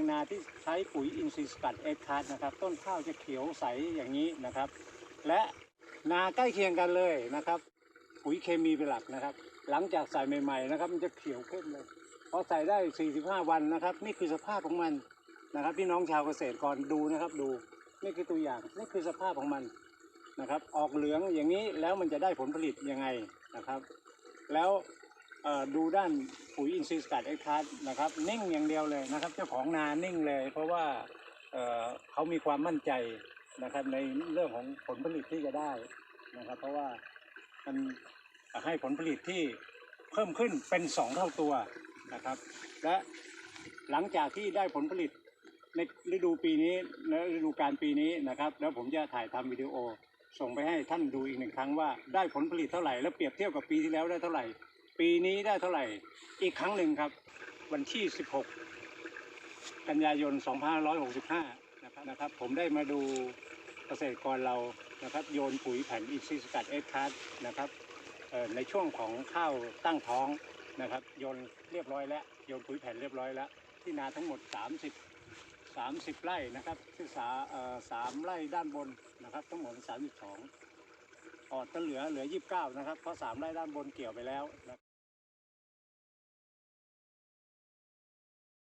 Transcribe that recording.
งนาที่ใช้ปุ๋ยอินทรีย์สกัดเอ็กคาร์นะครับ ต้นข้าวจะเขียวใสอย่างนี้นะครับ และนาใกล้เคียงกันเลยนะครับ ปุ๋ยเคมีเป็นหลักนะครับ หลังจากใส่ใหม่ๆนะครับ มันจะเขียวเข้มเลยพอใส่ได้ 45 วันนะครับ นี่คือสภาพของมันนะครับพี่น้องชาวเกษตรกรดูนะครับ ดูนี่คือตัวอย่างนี่คือสภาพของมันนะครับ ออกเหลืองอย่างนี้แล้วมันจะได้ผลผลิตยังไงนะครับ แล้ว ดูด้านปุ๋ยอินทรีย์สกัดเอ็กคาร์นะครับนิ่งอย่างเดียวเลยนะครับ เจ้าของนานิ่งเลย เพราะว่าเเขามีความมั่นใจนะครับในเรื่องของผลผลิตที่จะได้นะครับ เพราะว่ามันให้ผลผลิตที่เพิ่มขึ้นเป็นสองเท่าตัวนะครับ และหลังจากที่ได้ผลผลิตในฤดูปีนี้และฤดูการปีนี้นะครับ แล้วผมจะถ่ายทำวิดีโอ ส่งไปให้ท่านดูอีกหนึ่งครั้งว่าได้ผลผลิตเท่าไหร่ แล้วเปรียบเทียบกับปีที่แล้วได้เท่าไหร่ ปีนี้ได้เท่าไหร่อีกครั้งหนึ่งครับ วันที่ 16 กันยายน 2565 นะครับนะครับ ผมได้มาดูเกษตรกรเรานะครับ โยนปุ๋ยแผ่นอิซีสกัดเอ็กคาร์นะครับในช่วงของข้าวตั้งท้องนะครับ โยนเรียบร้อยแล้ว โยนปุ๋ยแผ่นเรียบร้อยแล้ว ที่นาทั้งหมด 30 30 ไร่นะครับที่สาเอ่อสามไร่ด้านบนนะครับ ทั้งหมด 32 ออดก็เหลือเหลือ 29 นะครับ เพราะ3ไร่ด้านบนเกี่ยวไปแล้ว